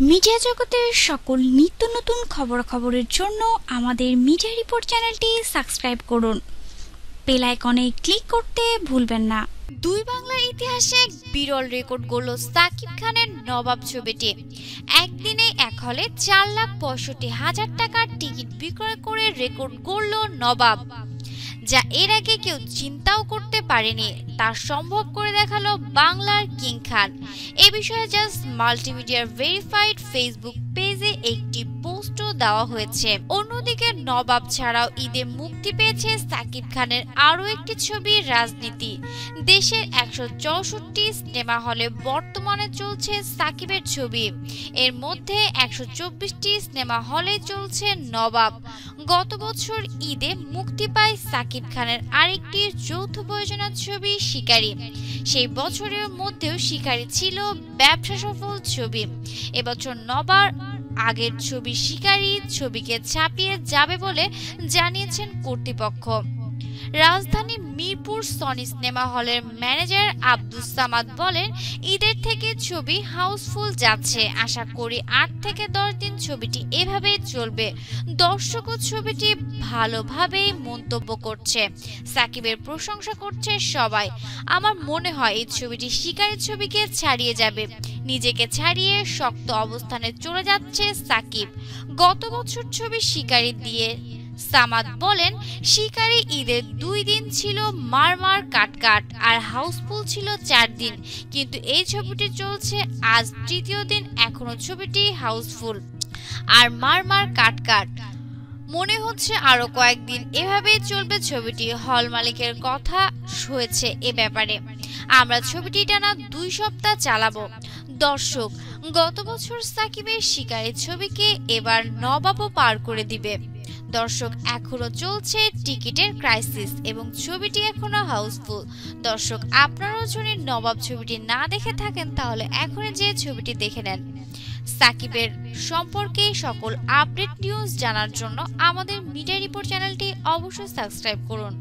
Media জগতের সকল নিত্য নতুন খবরাখবরের জন্য আমাদের মিডিয়া রিপোর্ট চ্যানেলটি সাবস্ক্রাইব করুন। বেল আইকনে ক্লিক করতে ভুলবেন না। দুই বাংলার ইতিহাসে এক বিরল রেকর্ড গড়ল সাকিব খানের নবাব ছবিটি। একদিনে এক হলে চার লাখ পঁয়ষট্টি হাজার টাকার টিকিট বিক্রয় করে রেকর্ড গড়ল নবাব। যা এর আগে কেউ চিন্তাও করতে পারেনি, তা সম্ভব করে দেখাল বাংলার কিং খান। এ বিষয়ে জাস্ট মাল্টিমিডিয়ার ভেরিফাইড ফেসবুক পেজে একটি পোস্টও দেওয়া হয়েছে। অন্যদিকে নবাব ছাড়াও ঈদে মুক্তি পেয়েছে সাকিব খানের আরও একটি ছবি, রাজনীতি। দেশের একশো চৌষট্টি সিনেমা হলে বর্তমানে চলছে সাকিবের ছবি। এর মধ্যে একশো চব্বিশটি সিনেমা হলে চলছে নবাব। গত বছর ঈদে মুক্তি পায় সাকিব খানের আরেকটি যৌথ প্রয়োজনা ছবি শিকারি। সেই বছরের মধ্যেও শিকারি ছিল ব্যবসা সফল ছবি। এবছর নবার আগের ছবি শিকারি ছবিকে ছাপিয়ে যাবে বলে জানিয়েছেন কর্তৃপক্ষ। রাজধানী মিরপুর সনি সিনেমা হলের ম্যানেজার আব্দুস সামাদ বলেন, ঈদের থেকে ছবি হাউসফুল যাচ্ছে। আশা করি আট থেকে দশ দিন ছবিটি এভাবেই চলবে। দর্শকও ছবিটি ভালোভাবেই মন্তব্য করছে। সাকিবের প্রশংসা করছে সবাই। আমার মনে হয় এই ছবিটি শিকারের ছবিকে ছাড়িয়ে যাবে। নিজেকে ছাড়িয়ে শক্ত অবস্থানে চলে যাচ্ছে সাকিব। গত বছর ছবি শিকারি দিয়ে সামাদ বলেন, শিকারি ঈদের দুই দিন ছিল মারমার কাটকাট আর হাউসফুল ছিল চার দিন। কিন্তু এই ছবিটি চলছে আজ তৃতীয় দিন, এখনও ছবিটি হাউসফুল। আর মারমার কাটকাট, মনে হচ্ছে আরও কয়েকদিন এভাবেই চলবে ছবিটি। হল মালিকের কথা হয়েছে এ ব্যাপারে। আমরা ছবিটি টানা দুই সপ্তাহ চালাবো। দর্শক, গত বছর সাকিবের শিকারের ছবিকে এবার নবাবও পার করে দিবে। দর্শক এখনও চলছে টিকিটের ক্রাইসিস এবং ছবিটি এখনও হাউসফুল। দর্শক, আপনারাও যদি নবাব ছবিটি না দেখে থাকেন, তাহলে এখনই যে ছবিটি দেখে নেন। সাকিবের সম্পর্কে সকল আপডেট নিউজ জানার জন্য আমাদের মিডিয়া রিপোর্ট চ্যানেলটি অবশ্যই সাবস্ক্রাইব করুন।